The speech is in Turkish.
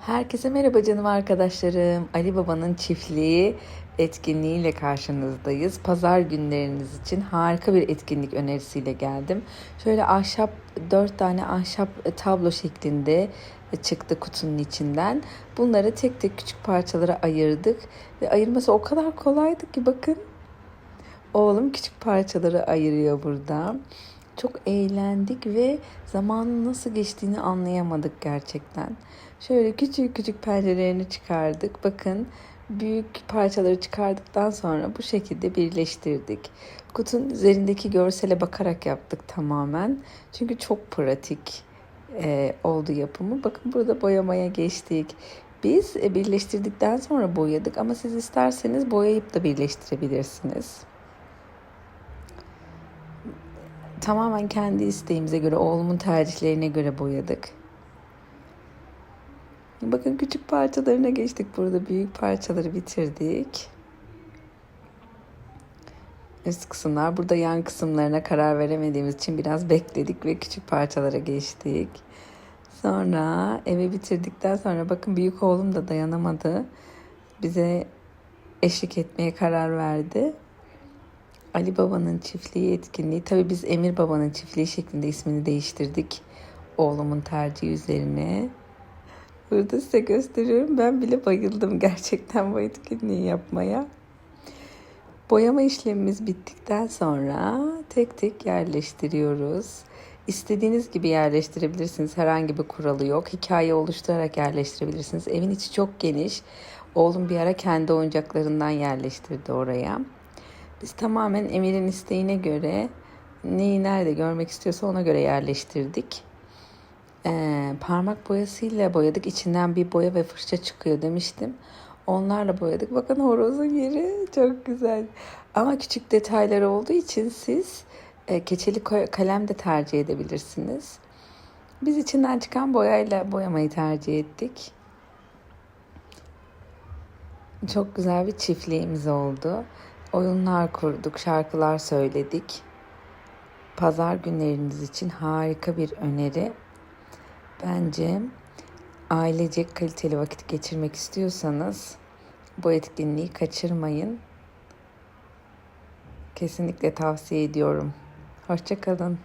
Herkese merhaba canım arkadaşlarım. Ali Baba'nın çiftliği etkinliğiyle karşınızdayız. Pazar günleriniz için harika bir etkinlik önerisiyle geldim. Şöyle ahşap, dört tane ahşap tablo şeklinde çıktı kutunun içinden. Bunları tek tek küçük parçalara ayırdık. Ve ayırması o kadar kolaydı ki bakın. Oğlum küçük parçaları ayırıyor burada. Çok eğlendik ve zamanın nasıl geçtiğini anlayamadık gerçekten. Şöyle küçük küçük pencerelerini çıkardık. Bakın büyük parçaları çıkardıktan sonra bu şekilde birleştirdik. Kutunun üzerindeki görsele bakarak yaptık tamamen. Çünkü çok pratik e, oldu yapımı. Bakın burada boyamaya geçtik. Biz e, birleştirdikten sonra boyadık ama siz isterseniz boyayıp da birleştirebilirsiniz. Tamamen kendi isteğimize göre, oğlumun tercihlerine göre boyadık. Bakın küçük parçalarına geçtik burada. Büyük parçaları bitirdik. Üst kısımlar. Burada yan kısımlarına karar veremediğimiz için biraz bekledik ve küçük parçalara geçtik. Sonra eve bitirdikten sonra bakın büyük oğlum da dayanamadı. Bize eşlik etmeye karar verdi. Ali Baba'nın çiftliği etkinliği. Tabii biz Emir Baba'nın çiftliği şeklinde ismini değiştirdik. Oğlumun tercihi üzerine. Burada size gösteriyorum. Ben bile bayıldım gerçekten bu etkinliği yapmaya. Boyama işlemimiz bittikten sonra tek tek yerleştiriyoruz. İstediğiniz gibi yerleştirebilirsiniz. Herhangi bir kuralı yok. Hikaye oluşturarak yerleştirebilirsiniz. Evin içi çok geniş. Oğlum bir ara kendi oyuncaklarından yerleştirdi oraya. Biz tamamen Emir'in isteğine göre neyi nerede görmek istiyorsa ona göre yerleştirdik. Ee, parmak boyasıyla boyadık. İçinden bir boya ve fırça çıkıyor demiştim. Onlarla boyadık. Bakın horozun yeri çok güzel. Ama küçük detaylar olduğu için siz e, keçeli kalem de tercih edebilirsiniz. Biz içinden çıkan boyayla boyamayı tercih ettik. Çok güzel bir çiftliğimiz oldu. Oyunlar kurduk, şarkılar söyledik. Pazar günleriniz için harika bir öneri. Bence ailecek kaliteli vakit geçirmek istiyorsanız bu etkinliği kaçırmayın. Kesinlikle tavsiye ediyorum. Hoşçakalın.